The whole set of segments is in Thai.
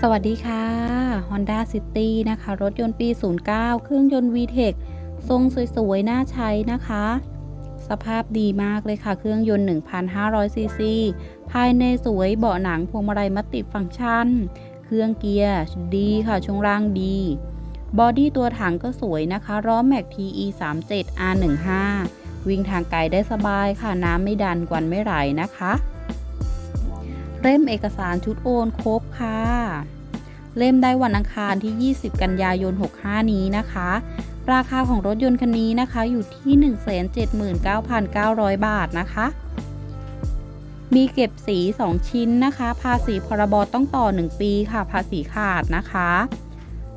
สวัสดีค่ะ Honda City นะคะ รถยนต์ปี 09 เครื่องยนต์ VTEC ทรงสวยๆ น่าใช้นะคะ สภาพดีมากเลยค่ะ เครื่องยนต์ 1,500 ซีซี ภายในสวยเบาะหนังพวงมาลัยมัตติฟังก์ชัน เครื่องเกียร์ดีค่ะ ช่วงล่างดี บอดี้ตัวถังก็สวยนะคะ ล้อแม็ก TE 37 R15 วิ่งทางไกลได้สบายค่ะ น้ำไม่ดันกวันไม่ไหลนะคะ เล่มเอกสารชุดโอนครบค่ะ เล่มได้วันอังคารที่ 20 กันยายน 65 นี้นะคะ ราคาของรถยนต์คันนี้นะคะอยู่ที่ 179,900 บาทนะคะ มีเก็บสี 2 ชิ้นนะคะ ภาษีพรบต้องต่อ 1 ปีค่ะ ภาษีขาดนะคะ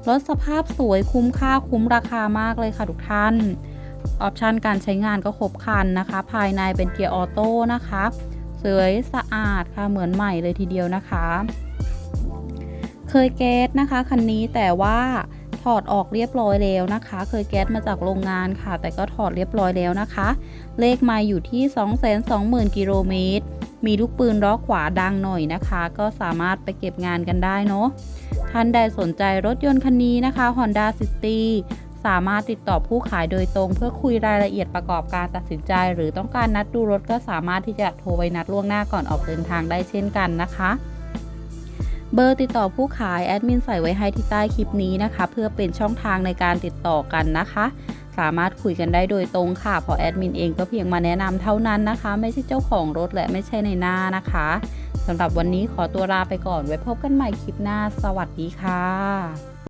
รถสภาพสวยคุ้มค่าคุ้มราคามากเลยค่ะทุกท่าน ออปชันการใช้งานก็ครบครันนะคะ ภายในเป็นเกียร์ออโต้นะคะ สวยสะอาดค่ะเหมือนใหม่เลยทีเดียวนะคะ เคยแก๊สนะคะคันนี้แต่ว่าถอดออกเรียบร้อยแล้วนะคะ เคยแก๊สมาจากโรงงานค่ะ แต่ก็ถอดเรียบร้อยแล้วนะคะ เลขมาอยู่ที่ 220,000 กิโลเมตร มีลูกปืนล้อขวาดังหน่อยนะคะ ก็สามารถไปเก็บงานกันได้เนาะ ท่านใดสนใจรถยนต์คันนี้นะคะ Honda City สามารถติดต่อผู้ขายโดยตรง เพื่อคุยรายละเอียดประกอบการตัดสินใจ หรือต้องการนัดดูรถก็สามารถที่จะโทรไปนัดล่วงหน้าก่อนออกเดินทางได้เช่นกันนะคะเบอร์ติดต่อผู้ขายแอดมินใส่ไว้ให้ที่ใต้คลิปนี้นะคะ เพื่อเป็นช่องทางในการติดต่อกันนะคะ สามารถคุยกันได้โดยตรงค่ะเพราะแอดมินเองก็เพียงมาแนะนำเท่านั้นนะคะ ไม่ใช่เจ้าของรถและไม่ใช่ในหน้านะคะสำหรับวันนี้ขอตัวลาไปก่อนไว้พบกันใหม่คลิปหน้า สวัสดีค่ะ